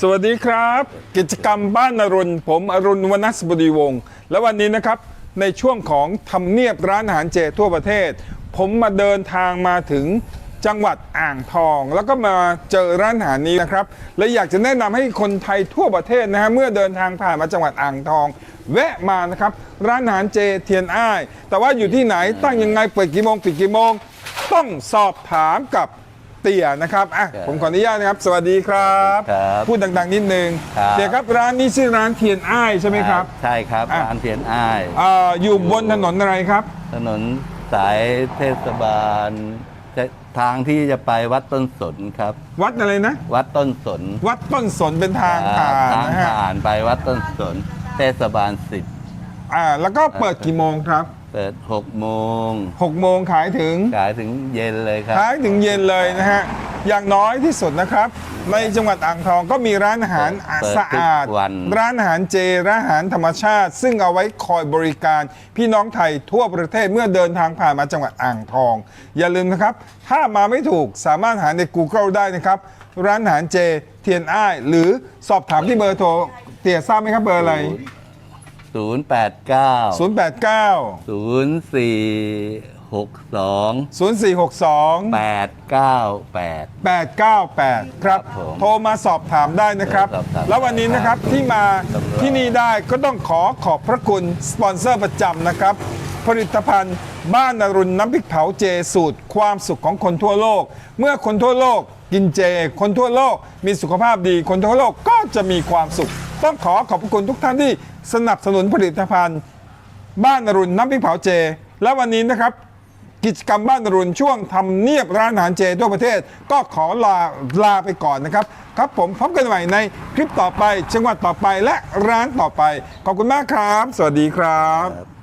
สวัสดีครับ กิจกรรมบ้านอรุณ ผมอรุณวนัสบดีวงศ์และวันนี้นะครับในช่วงของทำเนียบร้านอาหารเจทั่วประเทศ ผมมาเดินทางมาถึงจังหวัดอ่างทอง แล้วก็มาเจอร้านอาหารนี้นะครับ และอยากจะแนะนำให้คนไทยทั่วประเทศนะฮะเมื่อเดินทางผ่านมาจังหวัดอ่างทอง แวะมานะครับ ร้านอาหารเจเทียนอ้าย แต่ว่าอยู่ที่ไหนตั้งยังไงเปิดกี่โมงปิดกี่โมง ต้องสอบถามกับ เตี่ยนะครับอะครับผมขออนุญาตนะครับ สวัสดีครับ ครับพูดดังๆนิดนึงครับ เตี่ยครับร้านนี้ชื่อร้านเทียนอ้ายใช่ไหมครับ ใช่ครับอะ ร้านเทียนอ้ายอ่าอยู่บนถนนอะไรครับ ถนนสายเทศบาลทางที่จะไปวัดต้นสนครับ วัดอะไรนะ วัดต้นสนวัดต้นสนเป็นทางผ่านทางนะฮะผ่านไปวัดต้นสน เทศบาลสิบ อ่าแล้วก็เปิดกี่โมงครับ เปิด6โมง6โมงขายถึงขายถึงเย็นเลยครับขายถึงเย็นเลยนะฮะอย่างน้อยที่สุดนะครับ ในจังหวัดอ่างทองก็มีร้านอาหารเปิดสะอาดทุกวันร้านอาหารเจ ร้านอาหารธรรมชาติ ซึ่งเอาไว้คอยบริการ พี่น้องไทยทั่วประเทศเมื่อเดินทางผ่านมาจังหวัดอ่างทอง อย่าลืมนะครับ ถ้ามาไม่ถูกสามารถหาใน Google ได้นะครับ ร้านอาหารเจเทียนอ้ายหรือสอบถามที่เบอร์โทรเตี๋ยทราบไหมครับเบอร์อะไร 089 089 0462 0462 898 898 ครับ ครับผมโทรมาสอบถามได้นะครับ สอบถามแล้ววันนี้นะครับที่มาครับ ที่นี่ได้ก็ต้องขอขอบพระคุณ สปอนเซอร์ประจำนะครับ ผลิตภัณฑ์บ้านอรุณน้ำพริกเผาเจสูตร ความสุขของคนทั่วโลก เมื่อคนทั่วโลกกินเจ คนทั่วโลกมีสุขภาพดี คนทั่วโลกก็จะมีความสุข ต้องขอขอบคุณทุกท่านที่สนับสนุนผลิตภัณฑ์ บ้านอรุณน้ำพริกเผาเจ และวันนี้นะครับ กิจกรรมบ้านอรุณช่วงทำเนียบร้านอาหารเจทั่วประเทศ ก็ขอลาลาไปก่อนนะครับ ครับผมพบกันใหม่ในคลิปต่อไปจังหวัดต่อไปและร้านต่อไป ขอบคุณมากครับ สวัสดีครับ